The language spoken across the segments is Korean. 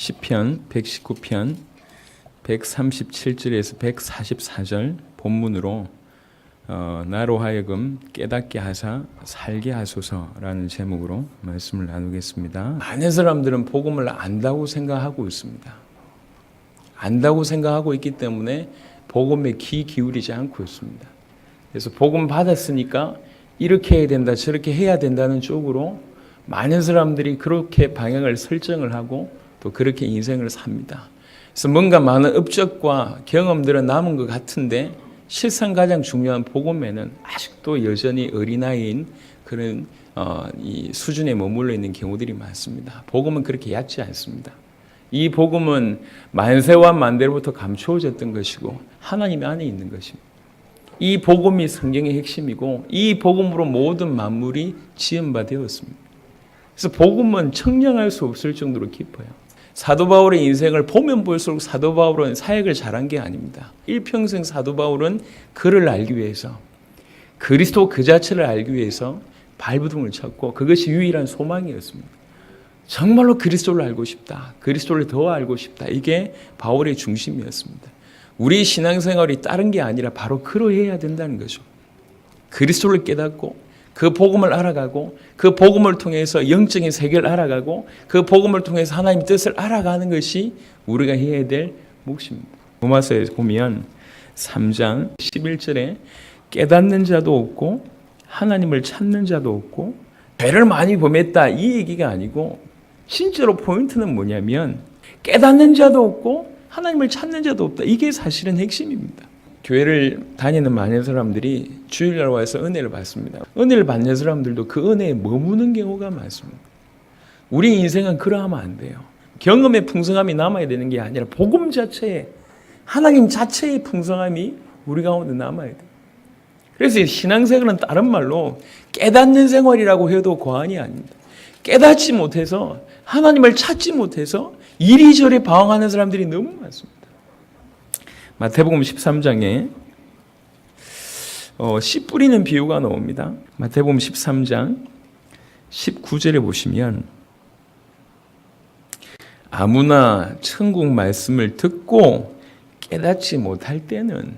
시편 119편 137절에서 144절 본문으로 어, 나로 하여금 깨닫게 하사 살게 하소서라는 제목으로 말씀을 나누겠습니다. 많은 사람들은 복음을 안다고 생각하고 있습니다. 안다고 생각하고 있기 때문에 복음에 귀 기울이지 않고 있습니다. 그래서 복음 받았으니까 이렇게 해야 된다, 저렇게 해야 된다는 쪽으로 많은 사람들이 그렇게 방향을 설정을 하고 또 그렇게 인생을 삽니다. 그래서 뭔가 많은 업적과 경험들은 남은 것 같은데 실상 가장 중요한 복음에는 아직도 여전히 어린아이인 그런 어, 이 수준에 머물러 있는 경우들이 많습니다. 복음은 그렇게 얕지 않습니다. 이 복음은 만세와 만대로부터 감추어졌던 것이고 하나님 안에 있는 것입니다. 이 복음이 성경의 핵심이고 이 복음으로 모든 만물이 지은 바 되었습니다. 그래서 복음은 청량할 수 없을 정도로 깊어요. 사도 바울의 인생을 보면 볼수록 사도 바울은 사역을 잘한 게 아닙니다. 일평생 사도 바울은 그를 알기 위해서 그리스도 그 자체를 알기 위해서 발부둥을 쳤고 그것이 유일한 소망이었습니다. 정말로 그리스도를 알고 싶다. 그리스도를 더 알고 싶다. 이게 바울의 중심이었습니다. 우리 신앙생활이 다른 게 아니라 바로 그러해야 된다는 거죠. 그리스도를 깨닫고 그 복음을 알아가고 그 복음을 통해서 영적인 세계를 알아가고 그 복음을 통해서 하나님의 뜻을 알아가는 것이 우리가 해야 될 몫입니다. 로마서에 보면 3장 11절에 깨닫는 자도 없고 하나님을 찾는 자도 없고 죄를 많이 범했다 이 얘기가 아니고 진짜로 포인트는 뭐냐면 깨닫는 자도 없고 하나님을 찾는 자도 없다 이게 사실은 핵심입니다. 교회를 다니는 많은 사람들이 주일날 와서 은혜를 받습니다. 은혜를 받는 사람들도 그 은혜에 머무는 경우가 많습니다. 우리 인생은 그러하면 안 돼요. 경험의 풍성함이 남아야 되는 게 아니라 복음 자체에 하나님 자체의 풍성함이 우리 가운데 남아야 돼요. 그래서 신앙생활은 다른 말로 깨닫는 생활이라고 해도 과언이 아닙니다. 깨닫지 못해서 하나님을 찾지 못해서 이리저리 방황하는 사람들이 너무 많습니다. 마태복음 13장에 어, 씨 뿌리는 비유가 나옵니다. 마태복음 13장 19절에 보시면 아무나 천국 말씀을 듣고 깨닫지 못할 때는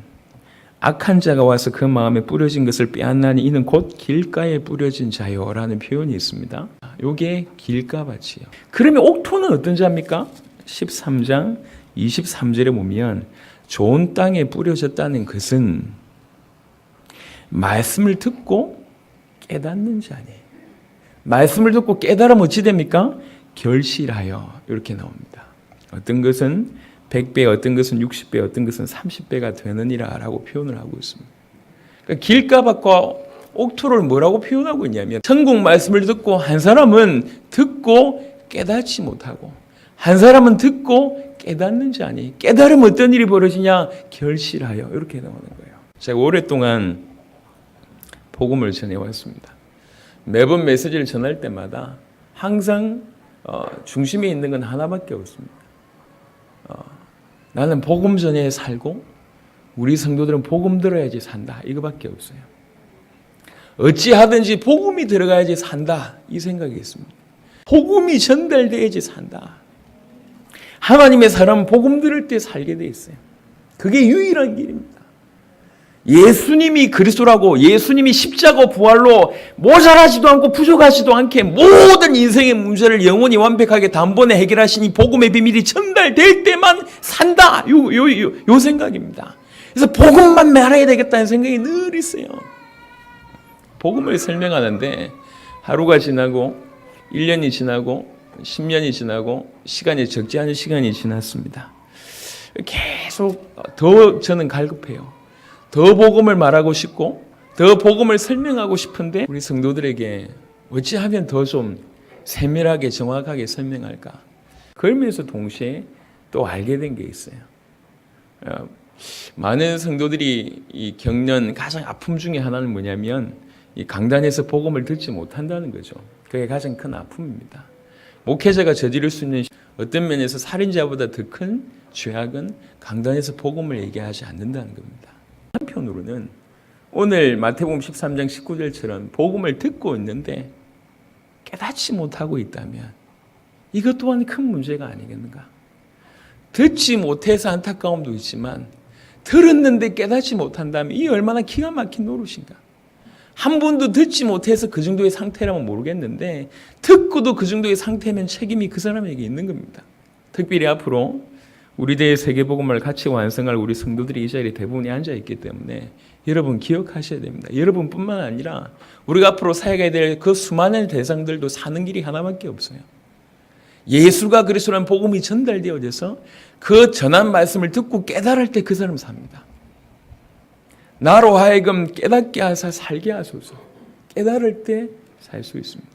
악한 자가 와서 그 마음에 뿌려진 것을 빼앗나니 이는 곧 길가에 뿌려진 자요라는 표현이 있습니다. 요게 길가밭이요. 그러면 옥토는 어떤 자입니까? 13장 23절에 보면 좋은 땅에 뿌려졌다는 것은 말씀을 듣고 깨닫는 자니. 말씀을 듣고 깨달으면 어찌 됩니까? 결실하여 이렇게 나옵니다. 어떤 것은 100배, 어떤 것은 60배, 어떤 것은 30배가 되느니라 라고 표현을 하고 있습니다. 그러니까 길가밭과 옥토를 뭐라고 표현하고 있냐면 천국 말씀을 듣고 한 사람은 듣고 깨닫지 못하고 한 사람은 듣고 깨닫는 자니 깨달으면 어떤 일이 벌어지냐 결실하여 이렇게 나오는 거예요. 제가 오랫동안 복음을 전해왔습니다. 매번 메시지를 전할 때마다 항상 어, 중심에 있는 건 하나밖에 없습니다. 어, 나는 복음 전에 살고 우리 성도들은 복음 들어야지 산다 이거밖에 없어요. 어찌하든지 복음이 들어가야지 산다 이 생각이 있습니다. 복음이 전달돼야지 산다. 하나님의 사람은 복음 들을 때 살게 돼 있어요. 그게 유일한 길입니다. 예수님이 그리스도라고 예수님이 십자가 부활로 모자라지도 않고 부족하지도 않게 모든 인생의 문제를 영원히 완벽하게 단번에 해결하시니 복음의 비밀이 전달될 때만 산다. 요, 요, 요, 요 생각입니다. 그래서 복음만 말해야 되겠다는 생각이 늘 있어요. 복음을 설명하는데 하루가 지나고 1년이 지나고 10년이 지나고 시간이 적지 않은 시간이 지났습니다. 계속 더 저는 갈급해요. 더 복음을 말하고 싶고 더 복음을 설명하고 싶은데 우리 성도들에게 어찌하면 더 좀 세밀하게 정확하게 설명할까? 그러면서 동시에 또 알게 된 게 있어요. 어, 많은 성도들이 이 겪는 가장 아픔 중에 하나는 뭐냐면 이 강단에서 복음을 듣지 못한다는 거죠. 그게 가장 큰 아픔입니다. 목회자가 저지를 수 있는 어떤 면에서 살인자보다 더 큰 죄악은 강단에서 복음을 얘기하지 않는다는 겁니다. 한편으로는 오늘 마태복음 13장 19절처럼 복음을 듣고 있는데 깨닫지 못하고 있다면 이것 또한 큰 문제가 아니겠는가? 듣지 못해서 안타까움도 있지만 들었는데 깨닫지 못한다면 이 얼마나 기가 막힌 노릇인가? 한 번도 듣지 못해서 그 정도의 상태라면 모르겠는데 듣고도 그 정도의 상태면 책임이 그 사람에게 있는 겁니다. 특별히 앞으로 우리 대의 세계복음을 같이 완성할 우리 성도들이 이 자리에 대부분이 앉아 있기 때문에 여러분 기억하셔야 됩니다. 여러분뿐만 아니라 우리가 앞으로 사역해야 될 그 수많은 대상들도 사는 길이 하나밖에 없어요. 예수가 그리스도라는 복음이 전달되어져서 그 전한 말씀을 듣고 깨달을 때 그 사람 삽니다. 나로 하여금 깨닫게 하사 살게 하소서. 깨달을 때 살 수 있습니다.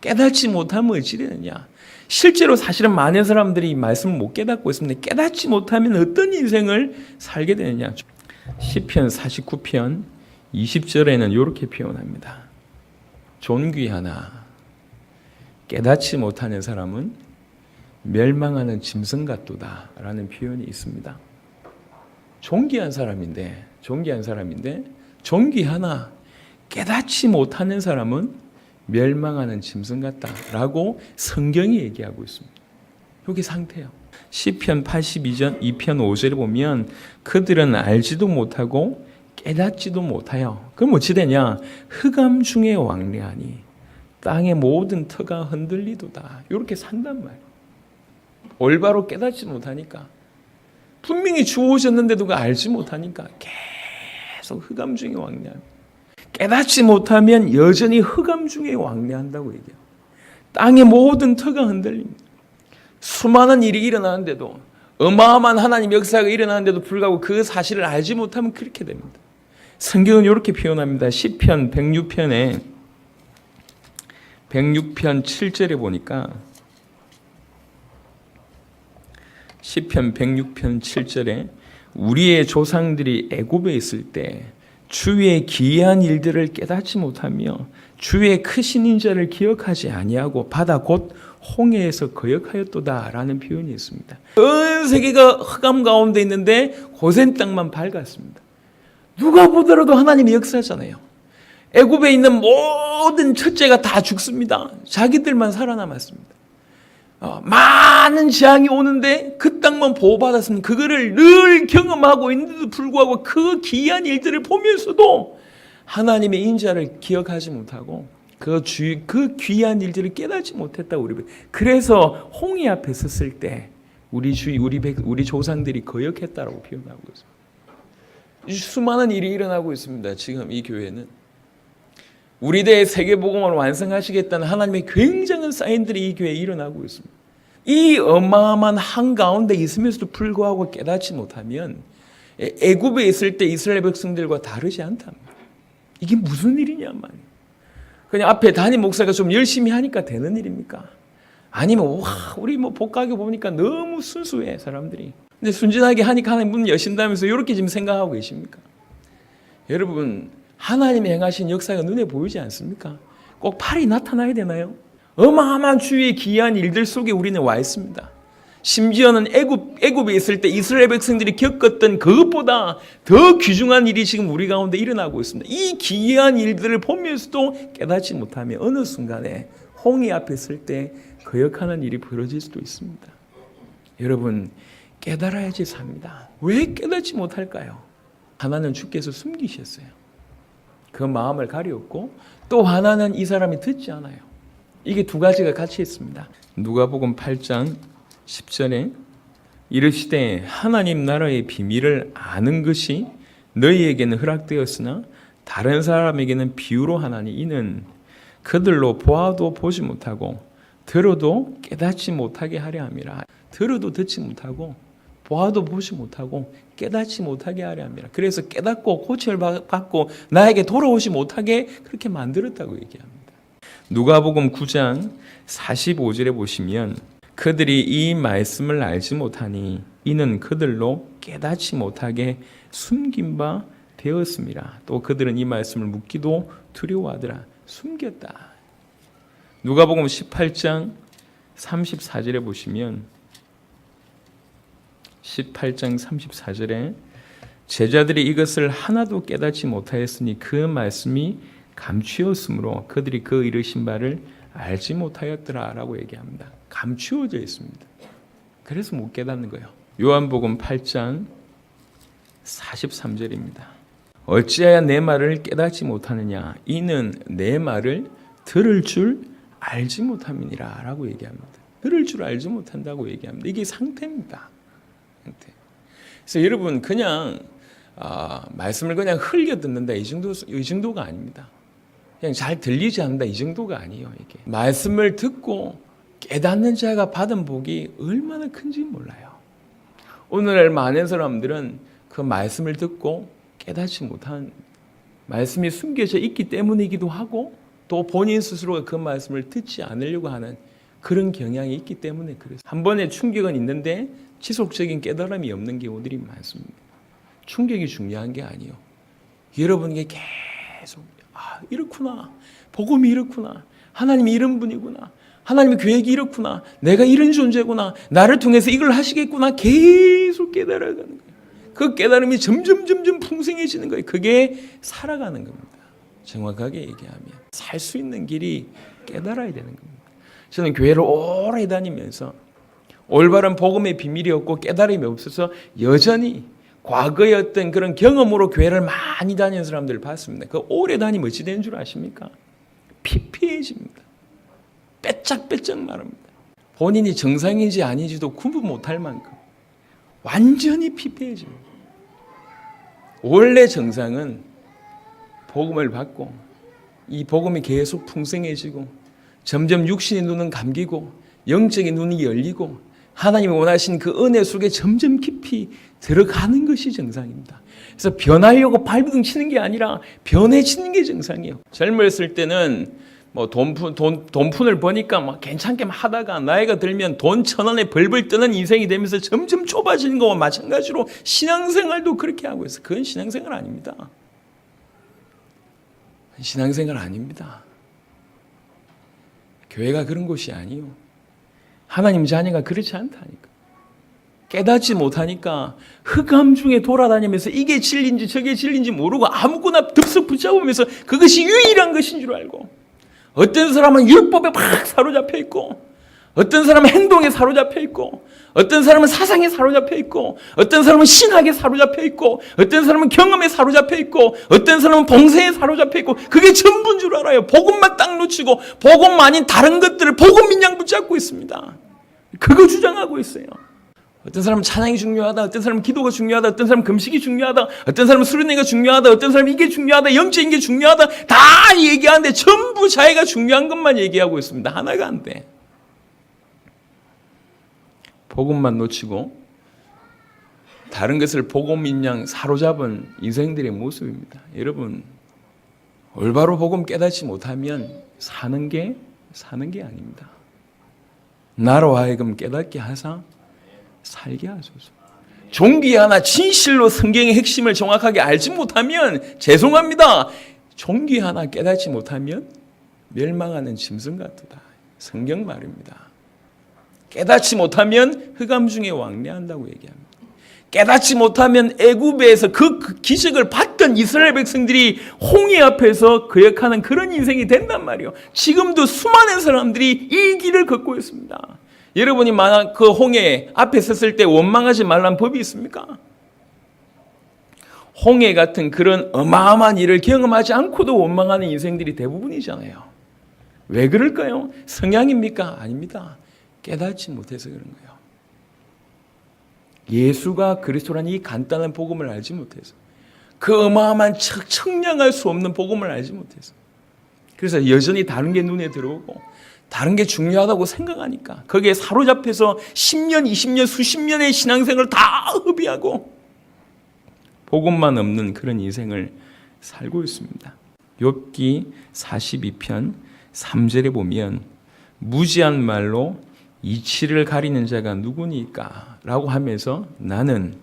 깨닫지 못하면 어찌 되느냐? 실제로 사실은 많은 사람들이 이 말씀을 못 깨닫고 있습니다. 깨닫지 못하면 어떤 인생을 살게 되느냐? 시편 49편 20절에는 이렇게 표현합니다. 존귀하나 깨닫지 못하는 사람은 멸망하는 짐승 같도다라는 표현이 있습니다. 존귀한 사람인데 존귀한 사람인데 존귀 하나 깨닫지 못하는 사람은 멸망하는 짐승 같다라고 성경이 얘기하고 있습니다. 이게 상태예요. 시편 82전 2편 5절에 보면 그들은 알지도 못하고 깨닫지도 못하여 그럼 어찌 되냐 흑암 중에 왕래하니 땅의 모든 터가 흔들리도다 이렇게 산단 말이에요 올바로 깨닫지 못하니까 분명히 주오셨는데도 그 알지 못하니까 계속 흑암 중에 왕래합니다 깨닫지 못하면 여전히 흑암 중에 왕래한다고 얘기해요 땅의 모든 터가 흔들립니다 수많은 일이 일어나는데도 어마어마한 하나님 역사가 일어나는데도 불구하고 그 사실을 알지 못하면 그렇게 됩니다. 성경은 이렇게 표현합니다. 시편 106편에 106편 7절에 보니까 시편 106편 7절에 우리의 조상들이 애굽에 있을 때 주의 기이한 일들을 깨닫지 못하며 주의 크신 인자를 기억하지 아니하고 바다 곧 홍해에서 거역하였도다라는 표현이 있습니다. 온 세계가 흑암 가운데 있는데 고센 땅만 밝았습니다. 누가 보더라도 하나님의 역사잖아요. 애굽에 있는 모든 첫째가 다 죽습니다. 자기들만 살아남았습니다. 어, 많은 재앙이 오는데 그 땅만 보호받았으면 그거를 늘 경험하고 있는데도 불구하고 그 기이한 일들을 보면서도 하나님의 인자를 기억하지 못하고 그, 주, 그 귀한 일들을 깨닫지 못했다 우리 그래서 홍해 앞에 섰을 때 우리 주 우리 백, 우리 조상들이 거역했다라고 표현하고 있습니다. 수많은 일이 일어나고 있습니다. 지금 이 교회는 우리 대의 세계복음을 완성하시겠다는 하나님의 굉장한 사인들이 이 교회에 일어나고 있습니다. 이 어마어마한 한가운데 있으면서도 불구하고 깨닫지 못하면 애굽에 있을 때 이스라엘 백성들과 다르지 않답니다. 이게 무슨 일이냐 말이에요. 그냥 앞에 담임 목사가 좀 열심히 하니까 되는 일입니까? 아니면 와 우리 뭐 복가게 보니까 너무 순수해 사람들이. 근데 순진하게 하니까 하나님 문 여신다면서 이렇게 지금 생각하고 계십니까? 여러분 하나님이 행하신 역사가 눈에 보이지 않습니까? 꼭 팔이 나타나야 되나요? 어마어마한 주의 기이한 일들 속에 우리는 와 있습니다. 심지어는 애굽 애굽에 있을 때 이스라엘 백성들이 겪었던 그것보다 더 귀중한 일이 지금 우리 가운데 일어나고 있습니다. 이 기이한 일들을 보면서도 깨닫지 못하면 어느 순간에 홍해 앞에 설때 거역하는 일이 벌어질 수도 있습니다. 여러분 깨달아야지 삽니다. 왜 깨닫지 못할까요? 하나는 주께서 숨기셨어요. 그 마음을 가리었고 또 하나는 이 사람이 듣지 않아요. 이게 두 가지가 같이 있습니다. 누가복음 8장 10절에 이르시되 하나님 나라의 비밀을 아는 것이 너희에게는 허락되었으나 다른 사람에게는 비유로 하나니 이는 그들로 보아도 보지 못하고 들어도 깨닫지 못하게 하려 함이라. 들어도 듣지 못하고 보아도 보지 못하고 깨닫지 못하게 하려 함이라. 그래서 깨닫고 고침을 받고 나에게 돌아오지 못하게 그렇게 만들었다고 얘기합니다. 누가복음 9장 45절에 보시면 그들이 이 말씀을 알지 못하니 이는 그들로 깨닫지 못하게 숨긴 바 되었습니다. 또 그들은 이 말씀을 묻기도 두려워하더라. 숨겼다. 누가복음 18장 34절에 보시면 18장 34절에 제자들이 이것을 하나도 깨닫지 못하였으니 그 말씀이 감추었으므로 그들이 그 이르신 바를 알지 못하였더라라고 얘기합니다. 감추어져 있습니다. 그래서 못 깨닫는 거예요. 요한복음 8장 43절입니다. 어찌하여 내 말을 깨닫지 못하느냐 이는 내 말을 들을 줄 알지 못함이니라라고 얘기합니다. 들을 줄 알지 못한다고 얘기합니다. 이게 상태입니다. 상태. 그래서 여러분 그냥 아, 말씀을 그냥 흘려 듣는다 이 정도 이 정도가 아닙니다. 그냥 잘 들리지 않는다 이 정도가 아니에요. 이게 말씀을 듣고 깨닫는 자가 받은 복이 얼마나 큰지 몰라요. 오늘날 많은 사람들은 그 말씀을 듣고 깨닫지 못한 말씀이 숨겨져 있기 때문이기도 하고 또 본인 스스로가 그 말씀을 듣지 않으려고 하는 그런 경향이 있기 때문에 그래서 한 번의 충격은 있는데 지속적인 깨달음이 없는 경우들이 많습니다. 충격이 중요한 게 아니요. 여러분에게 계속 아 이렇구나 복음이 이렇구나 하나님이 이런 분이구나 하나님의 계획이 이렇구나 내가 이런 존재구나 나를 통해서 이걸 하시겠구나 계속 깨달아가는 거예요. 그 깨달음이 점점 점점 풍성해지는 거예요. 그게 살아가는 겁니다. 정확하게 얘기하면 살 수 있는 길이 깨달아야 되는 겁니다. 저는 교회를 오래 다니면서 올바른 복음의 비밀이 없고 깨달음이 없어서 여전히 과거의 어떤 그런 경험으로 교회를 많이 다니는 사람들을 봤습니다. 그 오래 다니면 어찌 되는 줄 아십니까? 피폐해집니다. 빼짝빼짝 말합니다. 본인이 정상인지 아닌지도 구분 못할 만큼 완전히 피폐해집니다. 원래 정상은 복음을 받고 이 복음이 계속 풍성해지고 점점 육신의 눈은 감기고 영적인 눈이 열리고 하나님이 원하신 그 은혜 속에 점점 깊이 들어가는 것이 정상입니다. 그래서 변하려고 발버둥 치는 게 아니라 변해지는 게 정상이에요. 젊었을 때는 뭐 돈푼 돈, 돈푼을 버니까 막 괜찮게 하다가 나이가 들면 돈 천 원에 벌벌 뜨는 인생이 되면서 점점 좁아지는 거와 마찬가지로 신앙생활도 그렇게 하고 있어요. 그건 신앙생활 아닙니다. 신앙생활 아닙니다. 교회가 그런 곳이 아니요. 하나님 자녀가 그렇지 않다니까. 깨닫지 못하니까 흑암 중에 돌아다니면서 이게 진리인지 저게 진리인지 모르고 아무거나 덥석 붙잡으면서 그것이 유일한 것인 줄 알고 어떤 사람은 율법에 막 사로잡혀 있고 어떤 사람은 행동에 사로잡혀 있고 어떤 사람은 사상에 사로잡혀 있고 어떤 사람은 신학에 사로잡혀 있고 어떤 사람은 경험에 사로잡혀 있고 어떤 사람은 봉쇄에 사로잡혀 있고 그게 전부인 줄 알아요. 복음만 딱 놓치고 복음 아닌 다른 것들을 복음 민양 붙잡고 있습니다. 그거 주장하고 있어요. 어떤 사람은 찬양이 중요하다, 어떤 사람은 기도가 중요하다, 어떤 사람은 금식이 중요하다, 어떤 사람은 수련회가 중요하다, 어떤 사람은 이게 중요하다, 영적인 게 중요하다, 다 얘기하는데 전부 자기가 중요한 것만 얘기하고 있습니다. 하나가 안 돼. 복음만 놓치고 다른 것을 복음인 양 사로잡은 인생들의 모습입니다. 여러분 올바로 복음 깨닫지 못하면 사는 게 사는 게 아닙니다. 나로 하여금 깨닫게 하사 살게 하소서. 종기 하나 진실로 성경의 핵심을 정확하게 알지 못하면 죄송합니다. 종기 하나 깨닫지 못하면 멸망하는 짐승 같도다. 성경 말입니다. 깨닫지 못하면 흑암 중에 왕래한다고 얘기합니다. 깨닫지 못하면 애굽에서 그, 그 기적을 받던 이스라엘 백성들이 홍해 앞에서 거역하는 그런 인생이 된단 말이에요. 지금도 수많은 사람들이 이 길을 걷고 있습니다. 여러분이 만약 그 홍해 앞에 섰을 때 원망하지 말란 법이 있습니까? 홍해 같은 그런 어마어마한 일을 경험하지 않고도 원망하는 인생들이 대부분이잖아요. 왜 그럴까요? 성향입니까? 아닙니다. 깨닫지 못해서 그런 거예요. 예수가 그리스도라는 이 간단한 복음을 알지 못해서 그 어마어마한 청량할 수 없는 복음을 알지 못해서 그래서 여전히 다른 게 눈에 들어오고 다른 게 중요하다고 생각하니까 거기에 사로잡혀서 10년, 20년, 수십 년의 신앙생활을 다 허비하고 복음만 없는 그런 인생을 살고 있습니다. 욥기 42편 3절에 보면 무지한 말로 이치를 가리는 자가 누구니까? 라고 하면서 나는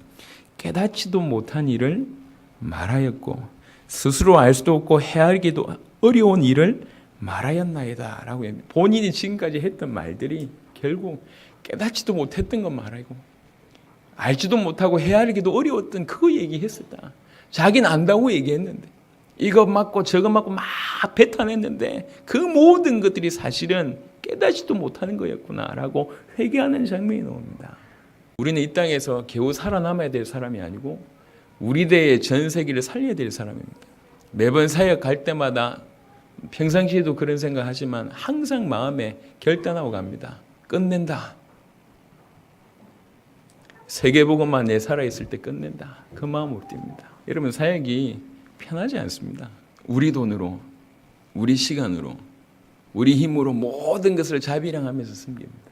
깨닫지도 못한 일을 말하였고 스스로 알 수도 없고 헤아리기도 어려운 일을 말하였나이다. 라고 본인이 지금까지 했던 말들이 결국 깨닫지도 못했던 것 말하고 알지도 못하고 헤아리기도 어려웠던 그거 얘기했었다. 자기는 안다고 얘기했는데 이거 맞고 저거 맞고 막 뱉어냈는데 그 모든 것들이 사실은 깨닫지도 못하는 거였구나라고 회개하는 장면이 나옵니다. 우리는 이 땅에서 겨우 살아남아야 될 사람이 아니고 우리 대의 전 세계를 살려야 될 사람입니다. 매번 사역 갈 때마다 평상시에도 그런 생각하지만 항상 마음에 결단하고 갑니다. 끝낸다. 세계보고만 내 살아있을 때 끝낸다. 그 마음으로 뜁니다. 여러분 사역이 편하지 않습니다. 우리 돈으로, 우리 시간으로, 우리 힘으로 모든 것을 자비량하면서 섬깁니다.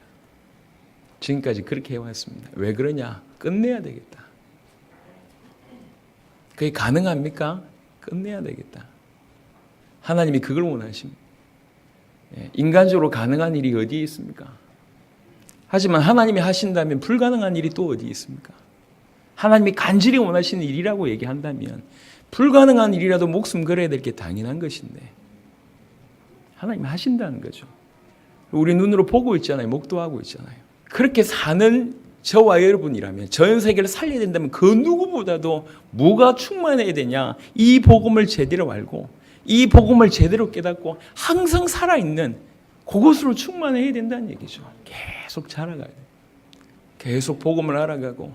지금까지 그렇게 해왔습니다. 왜 그러냐? 끝내야 되겠다. 그게 가능합니까? 끝내야 되겠다. 하나님이 그걸 원하십니다. 예, 인간적으로 가능한 일이 어디에 있습니까? 하지만 하나님이 하신다면 불가능한 일이 또 어디 있습니까? 하나님이 간절히 원하시는 일이라고 얘기한다면 불가능한 일이라도 목숨 걸어야 될 게 당연한 것인데 하나님이 하신다는 거죠. 우리 눈으로 보고 있잖아요. 목도하고 있잖아요. 그렇게 사는 저와 여러분이라면 전 세계를 살려야 된다면 그 누구보다도 뭐가 충만해야 되냐? 이 복음을 제대로 알고 이 복음을 제대로 깨닫고 항상 살아 있는 그것으로 충만해야 된다는 얘기죠. 계속 자라가야 돼. 계속 복음을 알아가고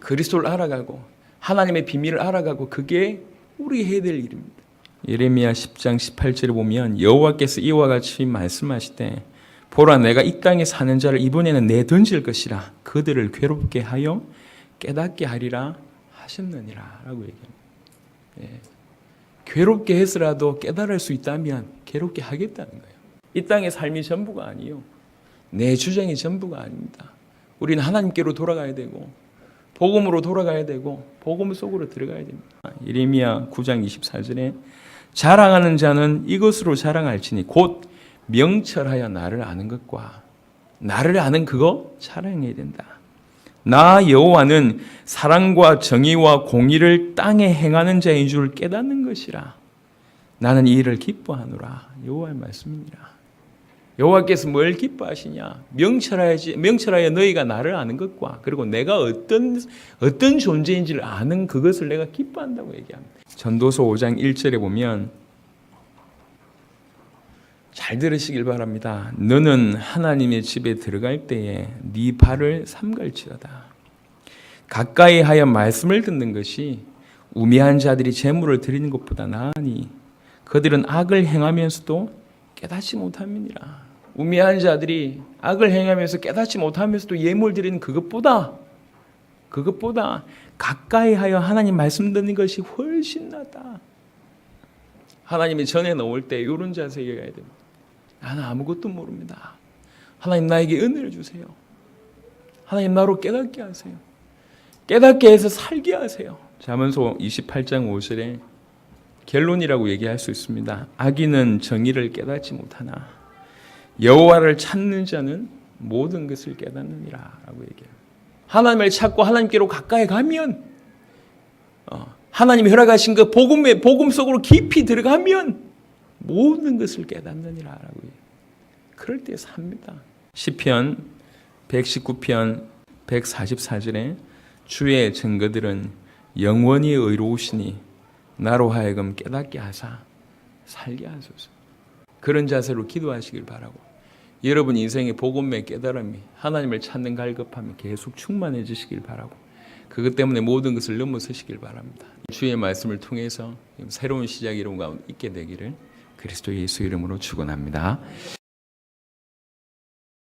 그리스도를 알아가고 하나님의 비밀을 알아가고 그게 우리 해야 될 일입니다. 예레미야 10장 18절에 보면 여호와께서 이와 같이 말씀하시되 보라 내가 이 땅에 사는 자를 이번에는 내 던질 것이라 그들을 괴롭게 하여 깨닫게 하리라 하셨느니라 라고 얘기합니다. 예. 괴롭게 해서라도 깨달을 수 있다면 괴롭게 하겠다는 거예요. 이 땅의 삶이 전부가 아니요. 내 주장이 전부가 아닙니다. 우리는 하나님께로 돌아가야 되고 복음으로 돌아가야 되고 복음 속으로 들어가야 됩니다. 예레미야 9장 24절에 자랑하는 자는 이것으로 자랑할지니 곧 명철하여 나를 아는 것과 나를 아는 그거 자랑해야 된다. 나 여호와는 사랑과 정의와 공의를 땅에 행하는 자인 줄 깨닫는 것이라. 나는 이 일을 기뻐하노라. 여호와의 말씀이니라. 여호와께서 뭘 기뻐하시냐? 명철하야지 명철하여 너희가 나를 아는 것과 그리고 내가 어떤 어떤 존재인지를 아는 그것을 내가 기뻐한다고 얘기합니다. 전도서 5장 1절에 보면 잘 들으시길 바랍니다. 너는 하나님의 집에 들어갈 때에 네 발을 삼갈지어다. 가까이 하여 말씀을 듣는 것이 우매한 자들이 재물을 드리는 것보다 나으니 그들은 악을 행하면서도 깨닫지 못함이니라. 우매한 자들이 악을 행하면서 깨닫지 못하면서도 예물 드리는 그것보다 그것보다 가까이 하여 하나님 말씀 듣는 것이 훨씬 낫다. 하나님이 전에 놓을 때 이런 자세에 가야 됩니다. 나는 아무것도 모릅니다. 하나님 나에게 은혜를 주세요. 하나님 나로 깨닫게 하세요. 깨닫게 해서 살게 하세요. 자문서 28장 5절에 결론이라고 얘기할 수 있습니다. 악인은 정의를 깨닫지 못하나 여호와를 찾는 자는 모든 것을 깨닫느니라라고 얘기해요. 하나님을 찾고 하나님께로 가까이 가면 어, 하나님이 허락하신 그 복음의 복음 속으로 깊이 들어가면 모든 것을 깨닫느니라라고 해요. 그럴 때 삽니다. 시편 119편 144절에 주의 증거들은 영원히 의로우시니 나로 하여금 깨닫게 하사 살게 하소서. 그런 자세로 기도하시길 바라고 여러분 인생의 복음의 깨달음이 하나님을 찾는 갈급함이 계속 충만해지시길 바라고 그것 때문에 모든 것을 넘어서시길 바랍니다. 주의 말씀을 통해서 새로운 시작이 이런 가운데 있게 되기를 그리스도 예수 이름으로 축원합니다.